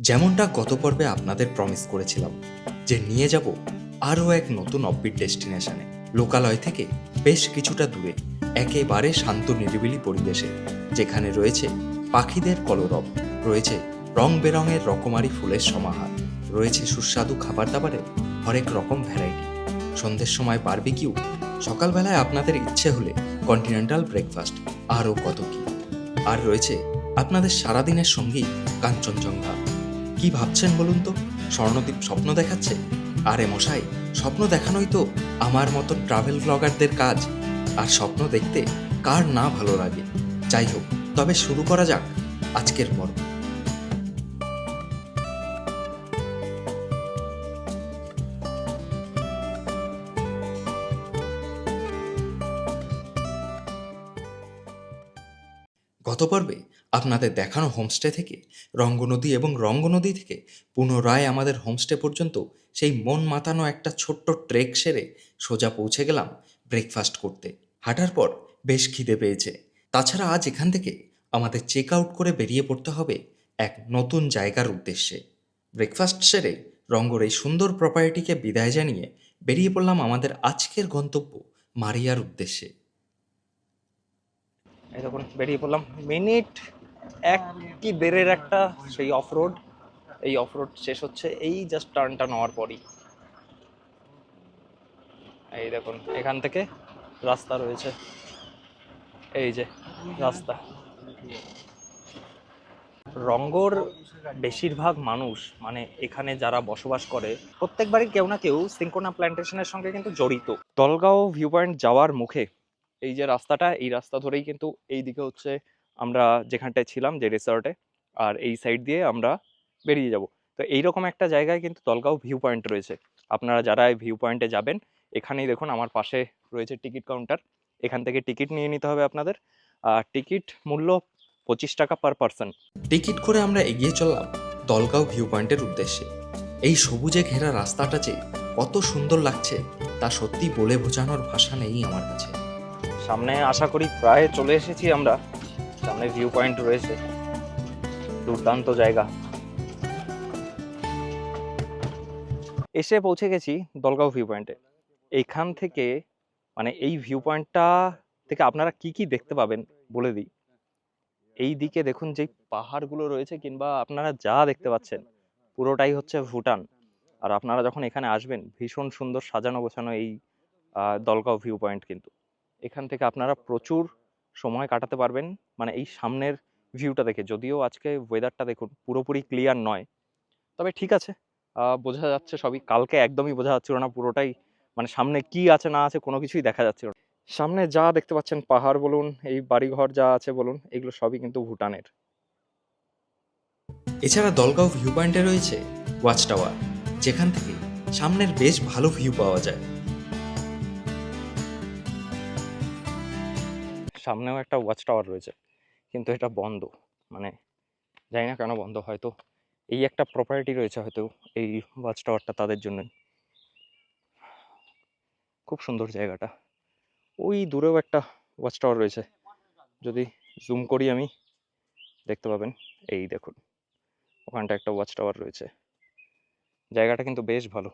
যেমনটা গত পর্বে আপনাদের প্রমিস করেছিলাম, যে নিয়ে যাব আরও এক নতুন অফবিট ডেস্টিনেশনে লোকালয় থেকে বেশ কিছুটা দূরে, একেবারে শান্ত নিরিবিলি পরিবেশে, যেখানে রয়েছে পাখিদের কলরব, রয়েছে রং বেরঙের রকমারি ফুলের সমাহার, রয়েছে সুস্বাদু খাবার দাবারের হরেক রকম ভ্যারাইটি সন্ধ্যের সময় বারবিকিউ সকালবেলায় আপনাদের ইচ্ছে হলে কন্টিনেন্টাল ব্রেকফাস্ট আরও কত কি। আর রয়েছে আপনাদের সারাদিনের সঙ্গী কাঞ্চনজঙ্ঘা। কি ভাবছেন বলুন তো? স্বর্ণদ্বীপ স্বপ্ন দেখাচ্ছে। আরে মশাই, স্বপ্ন দেখানোই তো আমার মতো ট্রাভেল ব্লগারদের কাজ। আর স্বপ্ন দেখতে কার না ভালো লাগে? যাই হোক, তবে শুরু করা যাক আজকের পর্ব। গত পর্বে আপনাদের দেখানো হোমস্টে থেকে, রঙ্গনদী এবং রঙ্গনদী থেকে পুনরায় আমাদের হোমস্টে পর্যন্ত সেই মন মাতানো একটা ছোট্ট ট্রেক সেরে সোজা পৌঁছে গেলাম ব্রেকফাস্ট করতে। হাঁটার পর বেশ খিদে পেয়েছে। তাছাড়া আজ এখান থেকে আমাদের চেক আউট করে বেরিয়ে পড়তে হবে এক নতুন জায়গার উদ্দেশ্যে। ব্রেকফাস্ট সেরে রঙ্গর এই সুন্দর প্রপার্টিকে বিদায় জানিয়ে বেরিয়ে পড়লাম আমাদের আজকের গন্তব্য মারিয়ার উদ্দেশ্যে। তখন বেরিয়ে পড়লাম। মিনিট এক কি দেড়ের একটা সেই অফ রোড এই অফ রোড শেষ হচ্ছে, এই জাস্ট টার্নটা নেওয়ার পরই। এই দেখুন, এখান থেকে রাস্তা রয়েছে। এই যে, রাস্তা। রঙ্গর বেশিরভাগ মানুষ মানে এখানে যারা বসবাস করে, প্রত্যেকবারই কেউ না কেউ সিঙ্কোনা প্ল্যান্টেশনের সঙ্গে কিন্তু জড়িত। দলগাঁও ভিউ পয়েন্ট যাওয়ার মুখে, এই যে রাস্তাটা, এই রাস্তা ধরেই কিন্তু এই দিকে হচ্ছে আমরা যেখানটায় ছিলাম যে রিসর্টে আর এই সাইড দিয়ে আমরা বেরিয়ে যাব। তো এইরকম একটা জায়গায় কিন্তু দলগাঁও ভিউ পয়েন্ট রয়েছে। আপনারা যারা এই ভিউ পয়েন্টে যাবেন এখানেই দেখুন আমার পাশে রয়েছে টিকিট কাউন্টার এখান থেকে টিকিট নিয়ে নিতে হবে আপনাদের। আর টিকিট মূল্য পঁচিশ টাকা পার পারসন টিকিট করে আমরা এগিয়ে চললাম দলগাঁও ভিউ পয়েন্টের উদ্দেশ্যে। এই সবুজে ঘেরা রাস্তাটা যে কত সুন্দর লাগছে তা সত্যি বলে বোঝানোর ভাষা নেই আমার কাছে। সামনে আশা করি প্রায় চলে এসেছি আমরা। সামনে ভিউ পয়েন্ট রয়েছে। দুর্দান্ত জায়গা। এসে পৌঁছে গেছি দলগাঁও ভিউ পয়েন্টে এইখান থেকে মানে এই ভিউ পয়েন্টটা থেকে আপনারা কি কি দেখতে পাবেন বলে দিই। এই দিকে দেখুন যে পাহাড়গুলো রয়েছে কিংবা আপনারা যা দেখতে পাচ্ছেন, পুরোটাই হচ্ছে ভুটান। আর আপনারা যখন এখানে আসবেন, ভীষণ সুন্দর সাজানো গোছানো এই দলগাঁও ভিউ পয়েন্ট কিন্তু। এখান থেকে আপনারা প্রচুর সময় কাটাতে পারবেন। মানে এই সামনের ভিউটা দেখে। যদিও আজকে ওয়েদারটা দেখুন পুরোপুরি ক্লিয়ার নয়। তবে ঠিক আছে। বোঝা যাচ্ছে সবই। কালকে একদমই বোঝা যাচ্ছিল না পুরোটাই। মানে সামনে কি আছে না আছে কোনো কিছুই দেখা যাচ্ছিল না। সামনে যা দেখতে পাচ্ছেন পাহাড় বলুন, এই বাড়িঘর যা আছে বলুন, এগুলো সবই কিন্তু ভুটানের। এছাড়া দলগাঁও ভিউ পয়েন্টে রয়েছে ওয়াচ টাওয়ার যেখান থেকে সামনের বেশ ভালো ভিউ পাওয়া যায়। সামনেও একটা ওয়াচ টাওয়ার রয়েছে। কিন্তু এটা বন্ধ। মানে জানি না কেন বন্ধ, হয়তো এই একটা প্রপার্টি রয়েছে হয়তো এই ওয়াচ টাওয়ারটা তাদের জন্যই। খুব সুন্দর জায়গাটা। ওই দূরেও একটা ওয়াচ টাওয়ার রয়েছে। যদি জুম করি আমি, দেখতে পাবেন। এই দেখুন ওখানটা একটা ওয়াচ টাওয়ার রয়েছে। জায়গাটা কিন্তু বেশ ভালো।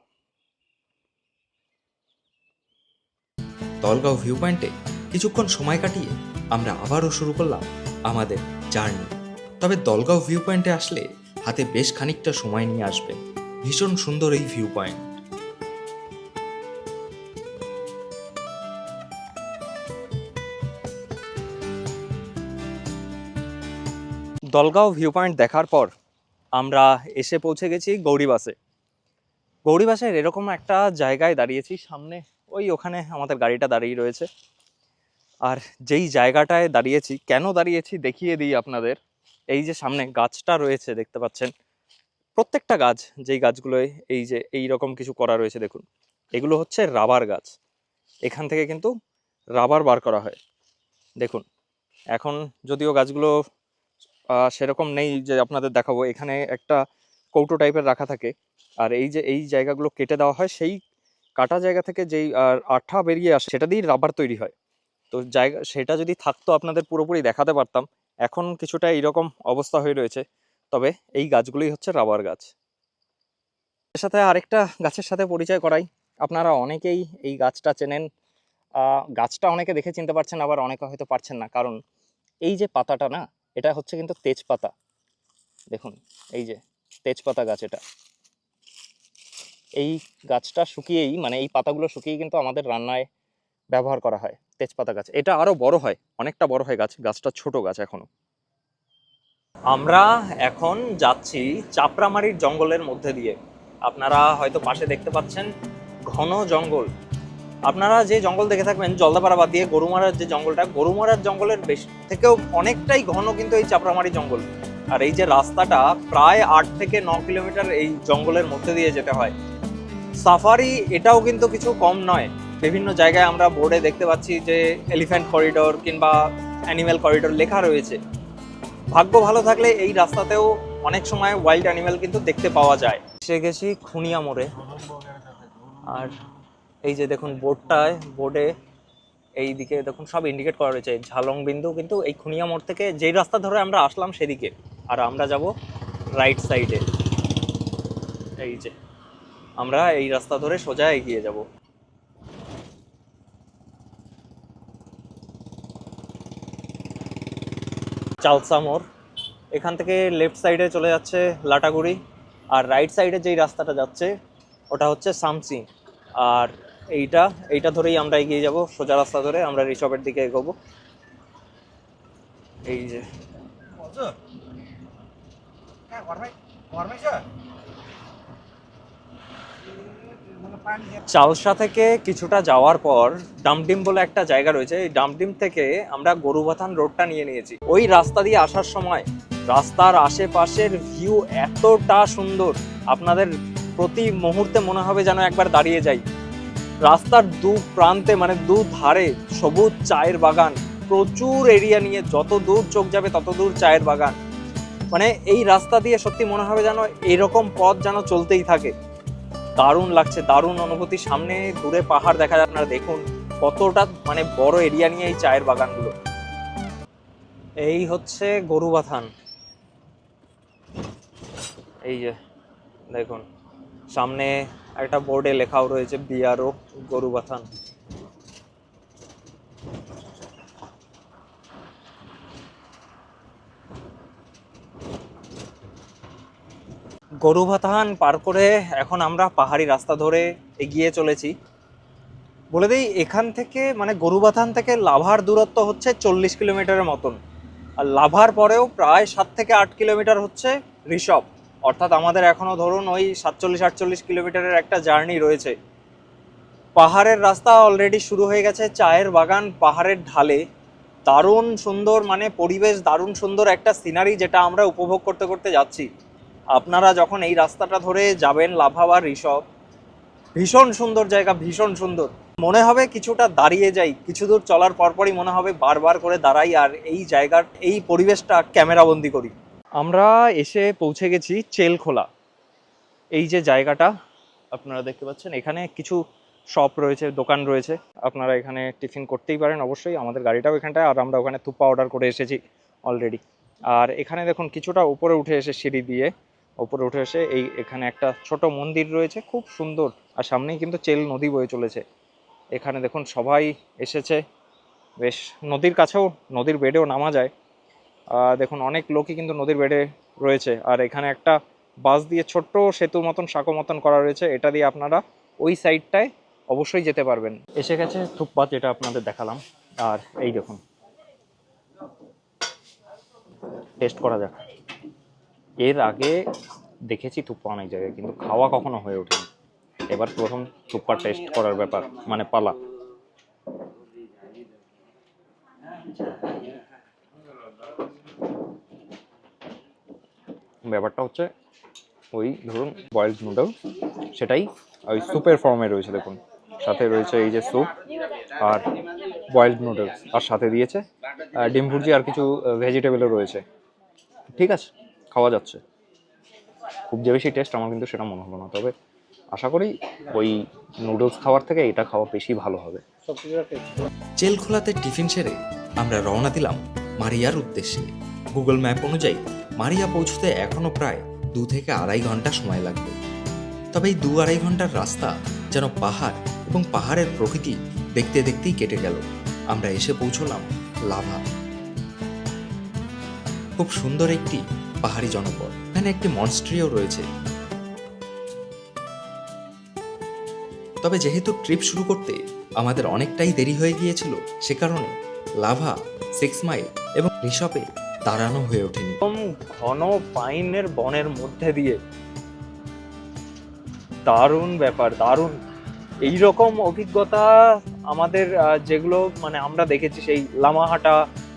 দলগাঁও ভিউ পয়েন্টে কিছুক্ষণ সময় কাটিয়ে আমরা আবারও শুরু করলাম আমাদের জার্নি। তবে দলগাঁও ভিউ পয়েন্টে আসলে হাতে বেশ খানিকটা সময় নিয়ে আসবে। ভীষণ সুন্দর এই view point Dalgaon view point দেখার পর আমরা এসে পৌঁছে গেছি গৌরীবাসে গৌরীবাসের এরকম একটা জায়গায় দাঁড়িয়েছি সামনে, ওই ওখানে আমাদের গাড়িটা দাঁড়িয়ে রয়েছে। আর যেই জায়গাটায় দাঁড়িয়েছি কেন দাঁড়িয়েছি দেখিয়ে দিই আপনাদের। এই যে সামনে গাছটা রয়েছে দেখতে পাচ্ছেন? প্রত্যেকটা গাছ যেই গাছগুলোয় এই যে এই রকম কিছু করা রয়েছে দেখুন। এগুলো হচ্ছে রাবার গাছ। এখান থেকে কিন্তু রাবার বার করা হয়। দেখুন এখন যদিও গাছগুলো সেরকম নেই যে আপনাদের দেখাবো এখানে একটা কৌটো টাইপের রাখা থাকে। আর এই যে এই জায়গাগুলো কেটে দেওয়া হয় সেই কাটা জায়গা থেকে যেই আহ, আঠা বেরিয়ে আসে সেটা দিয়েই রাবার তৈরি হয়। তো জায়গা, সেটা যদি থাকতো আপনাদের পুরোপুরি দেখাতে পারতাম। এখন কিছুটা এইরকম অবস্থা হয়ে রয়েছে। তবে এই গাছগুলোই হচ্ছে রাবার গাছ। এর সাথে আরেকটা গাছের সাথে পরিচয় করাই। আপনারা অনেকেই এই গাছটা চেনেন। গাছটা অনেকে দেখে চিনতে পারছেন, আবার অনেকে হয়তো পারছেন না। কারণ এই যে পাতাটা না, এটা হচ্ছে কিন্তু তেজপাতা। দেখুন, এই যে তেজপাতা গাছ এটা। এই গাছটা শুকিয়েই মানে এই পাতাগুলো শুকিয়েই কিন্তু আমাদের রান্নায় ব্যবহার করা হয়, তেজপাতা গাছ। এটা আরও বড় হয়, অনেকটা বড় হয় গাছ, গাছটা ছোট গাছ এখনও। আমরা এখন যাচ্ছি চাপড়ামারির জঙ্গলের মধ্যে দিয়ে। আপনারা হয়তো পাশে দেখতে পাচ্ছেন ঘন জঙ্গল। আপনারা যে জঙ্গল দেখে থাকবেন, জলদাপাড়া বাদ দিয়ে গরুমারার যে জঙ্গলটা, গরুমারার জঙ্গলের বেশ থেকেও অনেকটাই ঘন কিন্তু এই চাপড়ামারি জঙ্গল। আর এই যে রাস্তাটা প্রায় আট থেকে ন কিলোমিটার এই জঙ্গলের মধ্যে দিয়ে যেতে হয়। সাফারি এটাও কিন্তু কিছু কম নয়। বিভিন্ন জায়গায় আমরা বোর্ডে দেখতে পাচ্ছি যে এলিফ্যান্ট করিডোর কিংবা অ্যানিম্যাল করিডোর লেখা রয়েছে। ভাগ্য ভালো থাকলে এই রাস্তাতেও অনেক সময় ওয়াইল্ড অ্যানিম্যাল কিন্তু দেখতে পাওয়া যায়। সে গেছি খুনিয়া মোড়ে। আর এই যে দেখুন বোর্ডটায় বোর্ডে এই দিকে দেখুন সব ইন্ডিকেট করা রয়েছে। ঝালং বিন্দু কিন্তু এই খুনিয়া মোড় থেকে যেই রাস্তা ধরে আমরা আসলাম সেদিকে। আর আমরা যাব রাইট সাইডে এই যে, আমরা এই রাস্তা ধরে সোজা এগিয়ে যাব। চালসা মোড় এখান থেকে লেফট সাইডে চলে যাচ্ছে লাটাগুড়ি আর রাইট সাইডে যেই রাস্তাটা যাচ্ছে, ওটা হচ্ছে সামসি। আর এইটা এইটা ধরেই আমরা এগিয়ে যাব, সোজা রাস্তা ধরে আমরা রিসপের দিকে এগোবো। এই যে। চালসা থেকে কিছুটা যাওয়ার পর ডামডিম বলে একটা জায়গা রয়েছে। এই ডামডিম থেকে আমরা গরুবাথান রোডটা নিয়ে নিয়েছি। ওই রাস্তা দিয়ে আসার সময় রাস্তার আশেপাশের ভিউ এতটা সুন্দর, আপনাদের প্রতি মুহূর্তে মনে হবে যেন একবার দাঁড়িয়ে যাই। রাস্তার দু প্রান্তে মানে দু ধারে সবুজ চায়ের বাগান। প্রচুর এরিয়া নিয়ে যত দূর চোখ যাবে তত দূর চায়ের বাগান। মানে এই রাস্তা দিয়ে সত্যি মনে হবে যেন এরকম পথ যেন চলতেই থাকে। দারুণ লাগছে, দারুণ অনুভূতি। সামনে দূরে পাহাড় দেখা যায়। আপনারা দেখুন কতটা মানে বড় এরিয়া নিয়ে এই চায়ের বাগানগুলো। এই হচ্ছে গরুবাথান। এই যে, দেখুন, সামনে একটা বোর্ডে লেখাও রয়েছে, বিআরও গরুবাথান। গরুভাতান পার করে এখন আমরা পাহাড়ি রাস্তা ধরে এগিয়ে চলেছি। বলে দিই, এখান থেকে মানে গরুবাথান থেকে লাভার দূরত্ব হচ্ছে চল্লিশ কিলোমিটারের মতন। আর লাভার পরেও প্রায় সাত থেকে আট কিলোমিটার হচ্ছে ঋষভ। অর্থাৎ আমাদের এখনও ধরুন ওই সাতচল্লিশ, আটচল্লিশ কিলোমিটারের একটা জার্নি রয়েছে। পাহাড়ের রাস্তা অলরেডি শুরু হয়ে গেছে চায়ের বাগান পাহাড়ের ঢালে। দারুণ সুন্দর মানে পরিবেশ, দারুণ সুন্দর একটা সিনারি যেটা আমরা উপভোগ করতে করতে যাচ্ছি। আপনারা যখন এই রাস্তাটা ধরে যাবেন লাভাবার ঋষভ, ভীষণ সুন্দর জায়গা, ভীষণ সুন্দর। মনে হবে কিছুটা দাঁড়িয়ে যাই, কিছু দূর চলার পরপরই মনে হবে বারবার করে দাঁড়াই আর এই জায়গার, এই পরিবেশটা ক্যামেরাবন্দি করি। আমরা এসে পৌঁছে গেছি চেলখোলা। এই যে জায়গাটা, আপনারা দেখতে পাচ্ছেন, এখানে কিছু শপ রয়েছে, দোকান রয়েছে। আপনারা এখানে টিফিন করতেই পারেন অবশ্যই, আমাদের গাড়িটাও এখানটায়, আর আমরা ওখানে থুপ্পা অর্ডার করে এসেছি অলরেডি। আর এখানে দেখুন, কিছুটা উপরে উঠে এসে সিঁড়ি দিয়ে উপরে উঠে এসে এই এখানে একটা ছোট মন্দির রয়েছে, খুব সুন্দর। আর সামনেই কিন্তু চেল নদী বয়ে চলেছে। এখানে দেখুন সবাই এসেছে। বেশ, নদীর কাছেও নদীর বেডেও নামা যায়। দেখুন অনেক লোকই কিন্তু নদীর বেডে রয়েছে। আর এখানে একটা বাস দিয়ে ছোট্ট সেতু মতন, সাঁকো মতন করা রয়েছে। এটা দিয়ে আপনারা ওই সাইডটায় অবশ্যই যেতে পারবেন। এসে গেছে থুপ্পা যেটা আপনাদের দেখালাম। আর এই দেখুন। টেস্ট করা যাক। এর আগে দেখেছি থুপ্পা অনেক জায়গায়, কিন্তু খাওয়া কখনো হয়ে ওঠেনি। এবার প্রথম থুপ্পা টেস্ট করার ব্যাপার মানে পালা। ব্যাপারটা হচ্ছে, ওই ধরুন বয়েলড নুডল সেটাই ওই স্যুপের ফর্মে রয়েছে, দেখুন। সাথে রয়েছে এই যে স্যুপ আর বয়েলড নুডলস আর সাথে দিয়েছে ডিম ভুর্জি আর কিছু ভেজিটেবলও রয়েছে। ঠিক আছে? খাওয়া যাচ্ছে। খুব যে বেশি টেস্ট আমার কিন্তু সেটা মনে হলো না। তবে আশা করি ওই নুডলস খাওয়ার থেকে এটা খাওয়া বেশি ভালো হবে। সব খোলাতে টিফিন সেরে আমরা রওনা দিলাম মারিয়ার উদ্দেশ্যে। গুগল ম্যাপ অনুযায়ী মারিয়া পৌঁছতে এখনও প্রায় দু থেকে আড়াই ঘণ্টা সময় লাগবে। তবে এই দু আড়াই ঘণ্টার রাস্তা যেন পাহাড় এবং পাহাড়ের প্রকৃতি দেখতে দেখতেই কেটে গেল। আমরা এসে পৌঁছলাম লাভা। খুব সুন্দর একটি পাহাড়ি জনপদ। এখানে একটি মনস্ট্রিও রয়েছে। তবে যেহেতু ট্রিপ শুরু করতে আমাদের অনেকটাই দেরি হয়ে গিয়েছিল, সে কারণে লাভা সিক্স মাইল এবং ঋষভে দাঁড়ানো হয়ে ওঠেনি। ঘন পাইনের বনের মধ্যে দিয়ে। দারুণ ব্যাপার, দারুণ। এই রকম অভিজ্ঞতা আমাদের যেগুলো মানে আমরা দেখেছি, সেই লামাহাটা,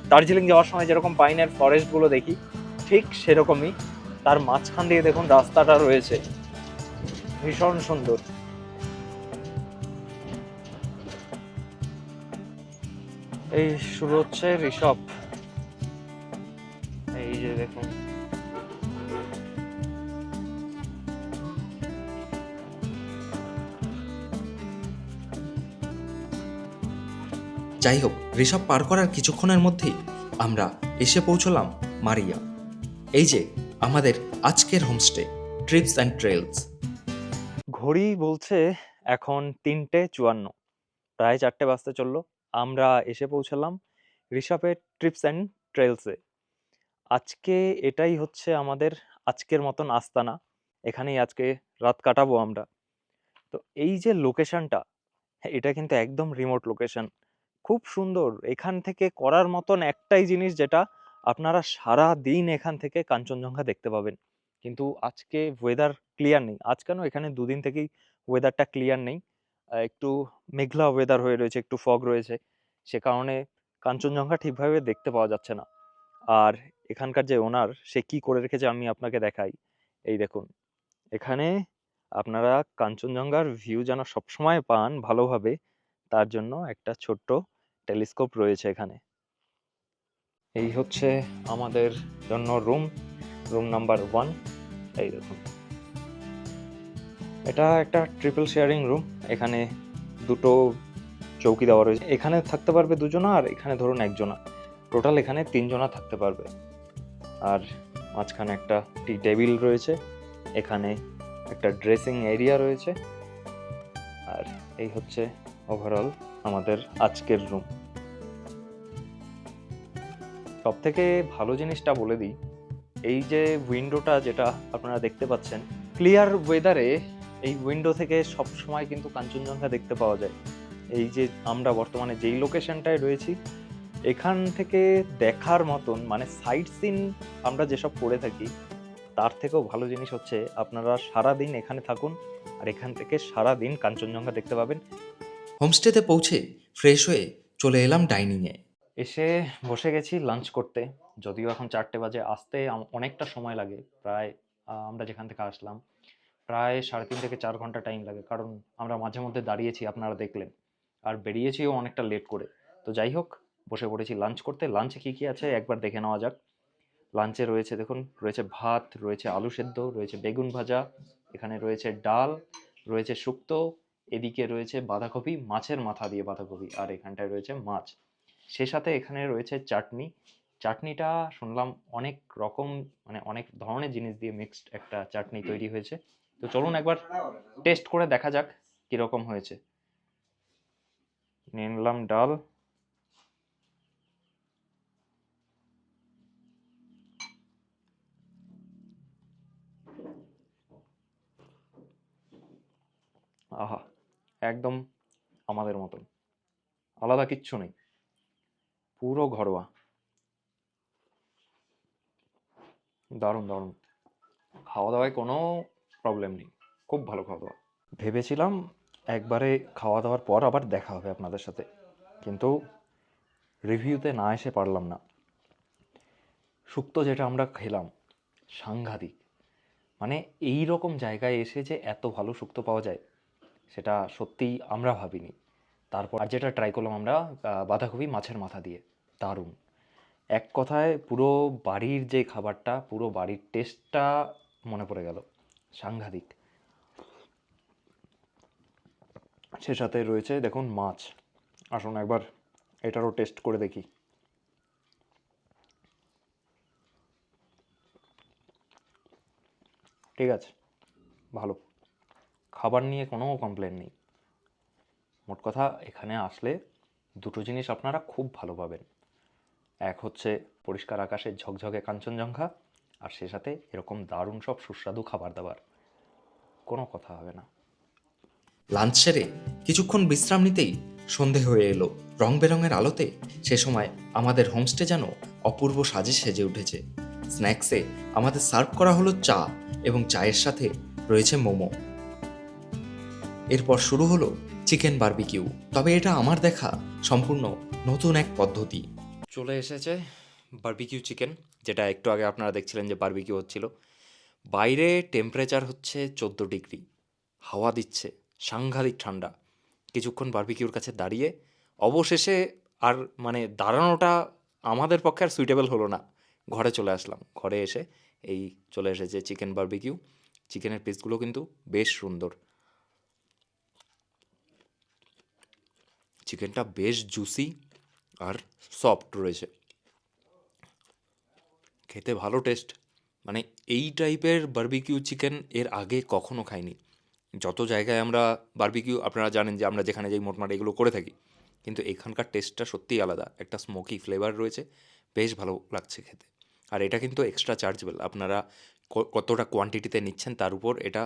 দার্জিলিং যাওয়ার সময় যেরকম পাইনের ফরেস্টগুলো দেখি ঠিক সেরকমই। তার মাঝখান দিয়ে দেখুন রাস্তাটা রয়েছে। ভীষণ সুন্দর। এই শুরু হচ্ছে ঋষভ। এই যে দেখুন। যাই হোক, ঋষভ পার করার কিছুক্ষণের মধ্যেই আমরা এসে পৌঁছলাম মারিয়া। এই যে আমাদের আজকের হোমস্টে ট্রিপস অ্যান্ড ট্রেলস ঘড়ি বলছে এখন তিনটে চুয়ান্ন, প্রায় চারটে বাজতে চলল। আমরা এসে পৌঁছালাম ঋষভের ট্রিপস অ্যান্ড ট্রেলসে আজকে এটাই হচ্ছে আমাদের আজকের মতন আস্তানা। এখানেই আজকে রাত কাটাবো আমরা। তো এই যে লোকেশনটা এটা কিন্তু একদম রিমোট লোকেশন খুব সুন্দর, এখান থেকে করার মতন একটাই জিনিস যেটা আপনারা সারা দিন এখান থেকে কাঞ্চনজঙ্ঘা দেখতে পাবেন। কিন্তু আজকে ওয়েদার ক্লিয়ার নেই। আজ কেন? এখানে দুদিন থেকেই ওয়েদারটা ক্লিয়ার নেই। একটু মেঘলা ওয়েদার হয়ে রয়েছে, একটু ফগ রয়েছে। সে কারণে কাঞ্চনজঙ্ঘা ঠিকভাবে দেখতে পাওয়া যাচ্ছে না। আর এখানকার যে ওনার সে কি করে রেখেছে আমি আপনাকে দেখাই। এই দেখুন, এখানে আপনারা কাঞ্চনজঙ্ঘার ভিউ যেন সবসময় পান ভালোভাবে, তার জন্য একটা ছোট্ট টেলিস্কোপ রয়েছে এখানে। এই হচ্ছে আমাদের জন্য রুম রুম নাম্বার ওয়ান এই দেখুন। এটা একটা ট্রিপল শেয়ারিং রুম এখানে দুটো চৌকি দেওয়া রয়েছে। এখানে থাকতে পারবে দুজনা আর এখানে ধরুন একজনা। টোটাল এখানে তিনজনা থাকতে পারবে। আর মাঝখানে একটা টি টেবিল রয়েছে, এখানে একটা ড্রেসিং এরিয়া রয়েছে। আর এই হচ্ছে ওভারঅল আমাদের আজকের রুম সব থেকে ভালো জিনিসটা বলে দিই, এই যে উইন্ডোটা যেটা আপনারা দেখতে পাচ্ছেন ক্লিয়ার ওয়েদারে এই উইন্ডো থেকে সব সময় কিন্তু কাঞ্চনজঙ্ঘা দেখতে পাওয়া যায়। এই যে আমরা বর্তমানে যেই লোকেশনটায় রয়েছি, এখান থেকে দেখার মতন মানে সাইট সিন আমরা যেসব করে থাকি, তার থেকেও ভালো জিনিস হচ্ছে আপনারা সারা দিন এখানে থাকুন আর এখান থেকে সারা দিন কাঞ্চনজঙ্ঘা দেখতে পাবেন। হোমস্টেতে পৌঁছে ফ্রেশ হয়ে চলে এলাম ডাইনিংয়ে এসে বসে গেছি লাঞ্চ করতে। যদিও এখন চারটে বাজে, আসতে অনেকটা সময় লাগে। প্রায় আমরা যেখান থেকে আসলাম, প্রায় সাড়ে তিন থেকে চার ঘণ্টা টাইম লাগে। কারণ আমরা মাঝে মধ্যে দাঁড়িয়েছি, আপনারা দেখলেন। আর বেরিয়েছিও অনেকটা লেট করে। তো যাই হোক, বসে পড়েছি লাঞ্চ করতে। লাঞ্চে কী কী আছে একবার দেখে নেওয়া যাক। লাঞ্চে রয়েছে, দেখুন, রয়েছে ভাত, রয়েছে আলু সেদ্ধ, রয়েছে বেগুন ভাজা, এখানে রয়েছে ডাল, রয়েছে শুক্তো, এদিকে রয়েছে বাঁধাকপি, মাছের মাথা দিয়ে বাঁধাকপি, আর এখানটায় রয়েছে মাছ। সে সাথে এখানে রয়েছে চাটনি। চাটনিটা শুনলাম অনেক রকম মানে অনেক ধরনের জিনিস দিয়ে মিক্সড একটা চাটনি তৈরি হয়েছে। তো চলুন একবার টেস্ট করে দেখা যাক কীরকম হয়েছে। নিয়ে নিলাম ডাল। আহা একদম আমাদের মতন। আলাদা কিচ্ছু নেই। পুরো ঘরোয়া। দারুণ দারুণ। খাওয়া দাওয়ায় কোনো প্রবলেম নেই। খুব ভালো খাওয়া দাওয়া ভেবেছিলাম একবারে খাওয়া দাওয়ার পর আবার দেখা হবে আপনাদের সাথে। কিন্তু রিভিউতে না এসে পারলাম না। শুক্তো যেটা আমরা খেলাম, সাংঘাতিক। মানে এই রকম জায়গায় এসে যে এত ভালো শুক্তো পাওয়া যায়, সেটা সত্যিই আমরা ভাবিনি। তারপর আর যেটা ট্রাই করলাম আমরা বাঁধাকপি মাছের মাথা দিয়ে। দারুণ। এক কথায় পুরো বাড়ির যে খাবারটা, পুরো বাড়ির টেস্টটা মনে পড়ে গেল, সাংঘাতিক। সে সাথে রয়েছে, দেখুন, মাছ। আসুন একবার এটারও টেস্ট করে দেখি। ঠিক আছে, ভালো। খাবার নিয়ে কোনো কমপ্লেন নেই। মোট কথা, এখানে আসলে দুটো জিনিস আপনারা খুব ভালো পাবেন। এক হচ্ছে পরিষ্কার আকাশের ঝকঝকে কাঞ্চনজঙ্ঘা, আর সে সাথে এরকম দারুণ সব সুস্বাদু খাবার দাবার। কোনো কথা হবে না। লাঞ্চ সেরে কিছুক্ষণ বিশ্রাম নিতেই সন্ধে হয়ে এলো। রং বেরঙের আলোতে সে সময় আমাদের হোমস্টে যেন অপূর্ব সাজে সেজে উঠেছে। স্ন্যাক্সে আমাদের সার্ভ করা হলো চা এবং চায়ের সাথে রয়েছে মোমো। এরপর শুরু হলো চিকেন বারবিকিউ। তবে এটা আমার দেখা সম্পূর্ণ নতুন এক পদ্ধতি। চলে এসেছে বারবিকিউ চিকেন যেটা একটু আগে আপনারা দেখছিলেন যে বারবিকিউ হচ্ছিল। বাইরে টেম্পারেচার হচ্ছে চোদ্দ ডিগ্রি, হাওয়া দিচ্ছে, সাংঘাতিক ঠান্ডা। কিছুক্ষণ বারবিকিউর কাছে দাঁড়িয়ে অবশেষে আর মানে দাঁড়ানোটা আমাদের পক্ষে আর সুইটেবল হলো না। ঘরে চলে আসলাম, ঘরে এসে এই চলে এসেছে চিকেন বারবিকিউ চিকেনের পিসগুলো কিন্তু বেশ সুন্দর। চিকেনটা বেশ জুসি আর সফট রয়েছে। খেতে ভালো টেস্ট মানে এই টাইপের বারবিকিউ চিকেন এর আগে কখনো খাইনি। যত জায়গায় আমরা বারবিকিউ আপনারা জানেন যে আমরা যেখানে যাই মোটমাট এগুলো করে থাকি, কিন্তু এখানকার টেস্টটা সত্যিই আলাদা। একটা স্মোকি ফ্লেভার রয়েছে, বেশ ভালো লাগছে খেতে। আর এটা কিন্তু এক্সট্রা চার্জেবল আপনারা কতটা কোয়ান্টিটিতে নিচ্ছেন তার উপর এটা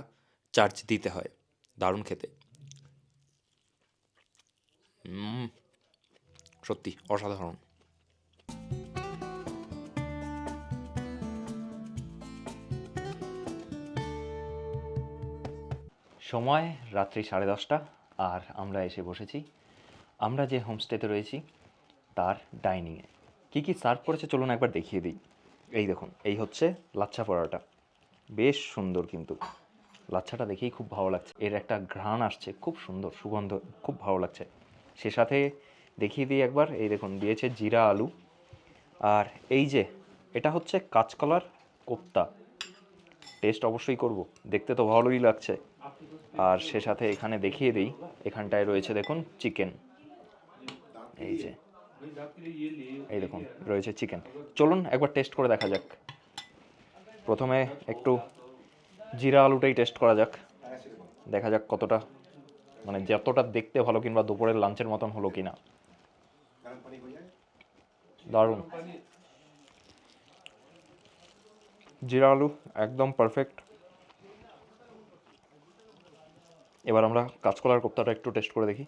চার্জ দিতে হয়। দারুণ খেতে। সত্যি অসাধারণ। সময় রাত্রি সাড়ে দশটা, আর আমরা এসে বসেছি। আমরা যে হোমস্টেতে রয়েছি, তার ডাইনিংয়ে কী কী সার্ভ করেছে চলুন একবার দেখিয়ে দিই। এই দেখুন, এই হচ্ছে লাচ্ছা পরোটা। বেশ সুন্দর কিন্তু। লাচ্ছাটা দেখেই খুব ভালো লাগছে। এর একটা ঘ্রাণ আসছে, খুব সুন্দর, সুগন্ধ, খুব ভালো লাগছে। সে সাথে দেখিয়ে দিই একবার। এই দেখুন, দিয়েছে জিরা আলু। আর এই যে, এটা হচ্ছে কাঁচকলার কোপ্তা। টেস্ট অবশ্যই করব। দেখতে তো ভালোই লাগছে। আর সে সাথে এখানে দেখিয়ে দিই। এখানটায় রয়েছে দেখুন চিকেন এই যে, এই দেখুন, রয়েছে চিকেন চলুন একবার টেস্ট করে দেখা যাক। প্রথমে একটু জিরা আলুটাই টেস্ট করা যাক। দেখা যাক কতটা মানে যতটা দেখতে ভালো কিংবা দুপুরের লাঞ্চের মতন হলো কিনা। দারুণ। জিরা আলু, একদম পারফেক্ট এবার আমরা কাঁচকলার কোপ্তাটা একটু টেস্ট করে দেখি।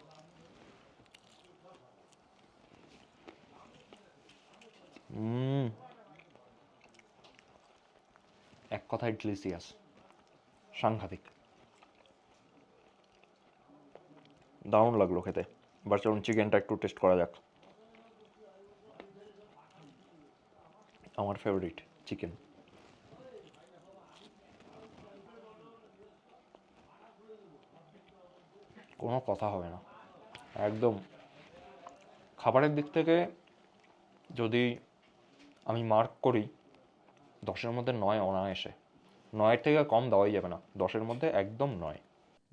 এক কথায় ডিলিসিয়াস সাংঘাতিক। দারুণ লাগল খেতে। এবার চলুন চিকেনটা একটু টেস্ট করা যাক। আমার ফেভারিট চিকেন কোনো কথা হবে না। একদম। খাবারের দিক থেকে যদি আমি মার্ক করি, দশের মধ্যে নয় অনায়াসে। নয়ের থেকে কম দেওয়াই যাবে না। দশের মধ্যে একদম নয়।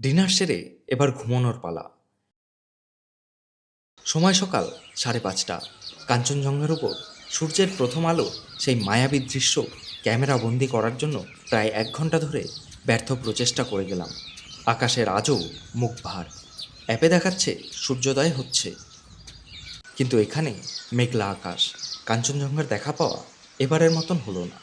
ডিনার সেরে এবার ঘুমানোর পালা। সময় সকাল সাড়ে পাঁচটা। কাঞ্চনজঙ্ঘার উপর সূর্যের প্রথম আলো, সেই মায়াবী দৃশ্য ক্যামেরা বন্দি করার জন্য প্রায় এক ঘণ্টা ধরে ব্যর্থ প্রচেষ্টা করে গেলাম। আকাশের আজও মুখ ভার। অ্যাপে দেখাচ্ছে সূর্যোদয় হচ্ছে। কিন্তু এখানে মেঘলা আকাশ, কাঞ্চনজঙ্ঘার দেখা পাওয়া এবারের মতন হলো না।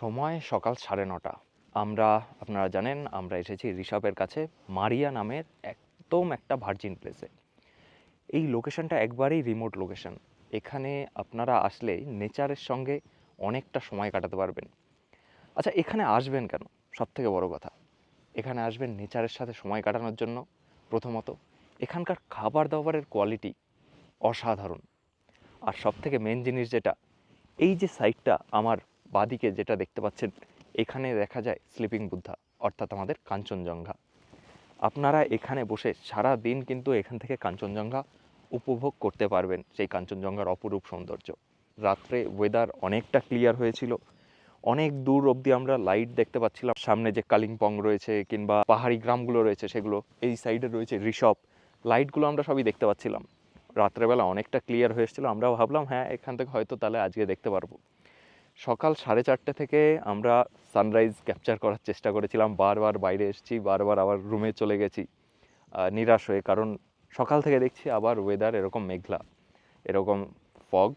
সময় সকাল সাড়ে নটা। আমরা, আপনারা জানেন, আমরা এসেছি ঋষভের কাছে, মারিয়া নামের একদম একটা ভার্জিন প্লেসে এই লোকেশনটা একবারেই রিমোট লোকেশন এখানে আপনারা আসলে নেচারের সঙ্গে অনেকটা সময় কাটাতে পারবেন। আচ্ছা এখানে আসবেন কেন? সব থেকে বড় কথা, এখানে আসবেন নেচারের সাথে সময় কাটানোর জন্য। প্রথমত, এখানকার খাবার দাবারের কোয়ালিটি অসাধারণ। আর সব থেকে মেন জিনিস যেটা, এই যে সাইটটা আমার বাদিকে যেটা দেখতে পাচ্ছেন এখানে দেখা যায় স্লিপিং বুদ্ধা অর্থাৎ আমাদের কাঞ্চনজঙ্ঘা। আপনারা এখানে বসে সারা দিন কিন্তু এখান থেকে কাঞ্চনজঙ্ঘা উপভোগ করতে পারবেন, সেই কাঞ্চনজঙ্ঘার অপরূপ সৌন্দর্য। রাত্রে ওয়েদার অনেকটা ক্লিয়ার হয়েছিল। অনেক দূর অবধি আমরা লাইট দেখতে পাচ্ছিলাম। সামনে যে কালিম্পং রয়েছে কিংবা পাহাড়ি গ্রামগুলো রয়েছে, সেগুলো এই সাইডে রয়েছে ঋষভ লাইটগুলো আমরা সবই দেখতে পাচ্ছিলাম। রাত্রেবেলা অনেকটা ক্লিয়ার হয়ে এসেছিল। আমরাও ভাবলাম হ্যাঁ এখান থেকে হয়তো তাহলে আজকে দেখতে পারব। সকাল সাড়ে চারটে থেকে আমরা সানরাইজ ক্যাপচার করার চেষ্টা করেছিলাম। বারবার বাইরে এসেছি, বারবার আবার রুমে চলে গেছি। নিরাশ হয়ে, কারণ সকাল থেকে দেখছি আবার ওয়েদার এরকম মেঘলা, এরকম ফগ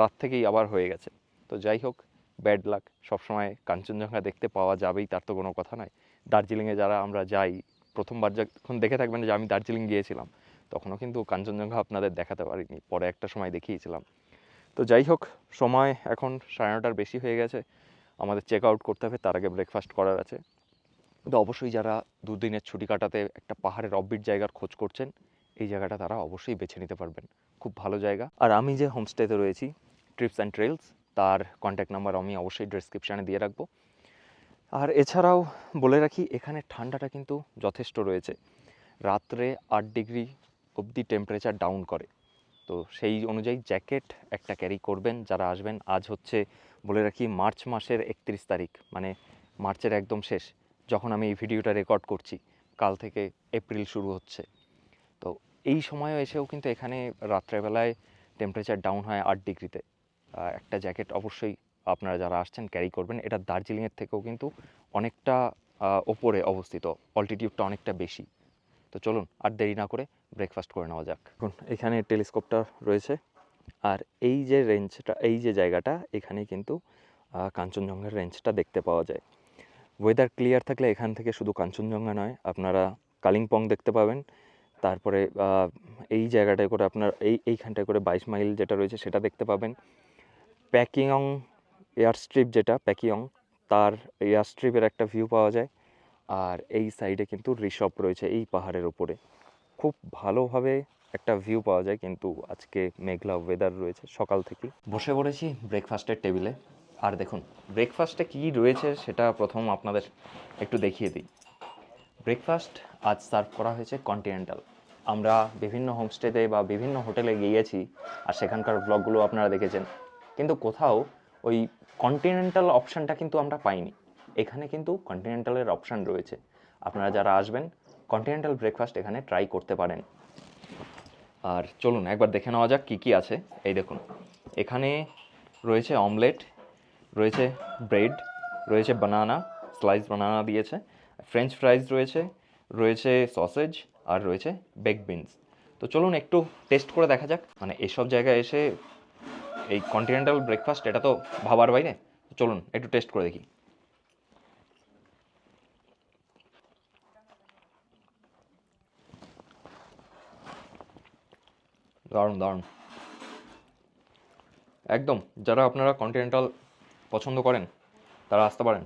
রাত থেকেই আবার হয়ে গেছে। তো যাই হোক ব্যাড লাক সবসময় কাঞ্চনজঙ্ঘা দেখতে পাওয়া যাবেই, তার তো কোনো কথা নয় দার্জিলিংয়ে যারা আমরা যাই, প্রথমবার যখন দেখে থাকবেন যে আমি দার্জিলিং গিয়েছিলাম, তখনও কিন্তু কাঞ্চনজঙ্ঘা আপনাদের দেখাতে পারিনি। পরে একটা সময় দেখিয়েছিলাম। তো যাই হোক, সময় এখন সাড়ে নটার বেশি হয়ে গেছে। আমাদের চেক আউট করতে হবে, তার আগে ব্রেকফাস্ট করার আছে। কিন্তু অবশ্যই যারা দুদিনের ছুটি কাটাতে একটা পাহাড়ের অববিট জায়গার খোঁজ করছেন, এই জায়গাটা তারা অবশ্যই বেছে নিতে পারবেন। খুব ভালো জায়গা। আর আমি যে হোমস্টেতে রয়েছি ট্রিপস অ্যান্ড ট্রেলস তার কন্ট্যাক্ট নাম্বার আমি অবশ্যই ডেসক্রিপশানে দিয়ে রাখব। আর এছাড়াও বলে রাখি, এখানে ঠান্ডাটা কিন্তু যথেষ্ট রয়েছে। রাত্রে আট ডিগ্রি অবধি টেম্পারেচার ডাউন করে। তো সেই অনুযায়ী জ্যাকেট একটা ক্যারি করবেন যারা আসবেন। আজ হচ্ছে বলে রাখি মার্চ মাসের একত্রিশ তারিখ মানে মার্চের একদম শেষ, যখন আমি এই ভিডিওটা রেকর্ড করছি। কাল থেকে এপ্রিল শুরু হচ্ছে। তো এই সময়ও এসেও কিন্তু এখানে রাত্রেবেলায় টেম্পারেচার ডাউন হয় আট ডিগ্রিতে। একটা জ্যাকেট অবশ্যই আপনারা যারা আসছেন ক্যারি করবেন। এটা দার্জিলিংয়ের থেকেও কিন্তু অনেকটা ওপরে অবস্থিত অল্টিটিউডটা অনেকটা বেশি। তো চলুন আর দেরি না করে ব্রেকফাস্ট করে নেওয়া যাক। এখন এখানে টেলিস্কোপটা রয়েছে আর এই যে রেঞ্জটা এই যে জায়গাটা এখানে কিন্তু কাঞ্চনজঙ্ঘার রেঞ্জটা দেখতে পাওয়া যায়। ওয়েদার ক্লিয়ার থাকলে এখান থেকে শুধু কাঞ্চনজঙ্ঘা নয়, আপনারা কালিম্পং দেখতে পাবেন। তারপরে এই জায়গাটায় করে আপনার, এই, এইখানটায় করে বাইশ মাইল যেটা রয়েছে সেটা দেখতে পাবেন। প্যাকিংয়ং এয়ার স্ট্রিপ যেটা, প্যাকিয়ং, তার এয়ার স্ট্রিপের একটা ভিউ পাওয়া যায়। আর এই সাইডে কিন্তু ঋষভ রয়েছে এই পাহাড়ের ওপরে খুব ভালোভাবে একটা ভিউ পাওয়া যায় কিন্তু আজকে মেঘলা ওয়েদার রয়েছে সকাল থেকে বসে পড়েছি ব্রেকফাস্টের টেবিলে আর দেখুন ব্রেকফাস্টে কী রয়েছে সেটা প্রথম আপনাদের একটু দেখিয়ে দিই। ব্রেকফাস্ট আজ সার্ভ করা হয়েছে কন্টিনেন্টাল আমরা বিভিন্ন হোমস্টেতে বা বিভিন্ন হোটেলে গিয়েছি আর সেখানকার ব্লগগুলো আপনারা দেখেছেন। কিন্তু কোথাও ওই কন্টিনেন্টাল অপশানটা কিন্তু আমরা পাইনি। এখানে কিন্তু কন্টিনেন্টালের অপশান রয়েছে। আপনারা যারা আসবেন কন্টিনেন্টাল ব্রেকফাস্ট এখানে ট্রাই করতে পারেন। আর চলুন, একবার দেখে নেওয়া যাক কী কী আছে। এই দেখুন, এখানে রয়েছে অমলেট রয়েছে ব্রেড রয়েছে বানানা স্লাইস বানানা দিয়েছে ফ্রেঞ্চ ফ্রাইজ রয়েছে রয়েছে সসেজ আর রয়েছে বেক বিনস তো চলুন একটু টেস্ট করে দেখা যাক। মানে এসব জায়গায় এসে এই কন্টিনেন্টাল ব্রেকফাস্ট এটা তো ভাবার বাইরে। চলুন, একটু টেস্ট করে দেখি। দারুণ দারুণ। একদম, যারা আপনারা কন্টিনেন্টাল পছন্দ করেন, তারা আসতে পারেন।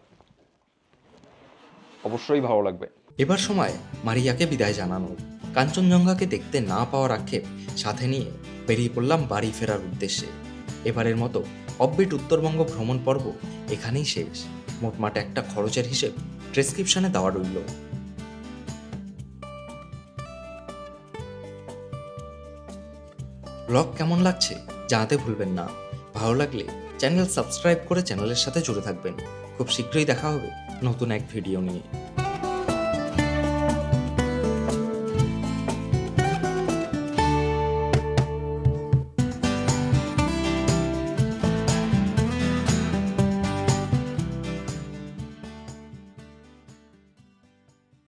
অবশ্যই ভালো লাগবে। এবার সময় মারিয়াকে বিদায় জানানো কাঞ্চনজঙ্ঘাকে দেখতে না পাওয়ার আক্ষেপ সাথে নিয়ে বেরিয়ে পড়লাম বাড়ি ফেরার উদ্দেশ্যে। এবারের মতো অববিট উত্তরবঙ্গ ভ্রমণ পর্ব এখানেই শেষ। মোটমাট একটা খরচের হিসেব ডেসক্রিপশনে দেওয়া রইল। ব্লগ কেমন লাগছে জানাতে ভুলবেন না। ভালো লাগলে চ্যানেল সাবস্ক্রাইব করে চ্যানেলের সাথে জুড়ে থাকবেন। খুব শীঘ্রই দেখা হবে নতুন এক ভিডিও নিয়ে।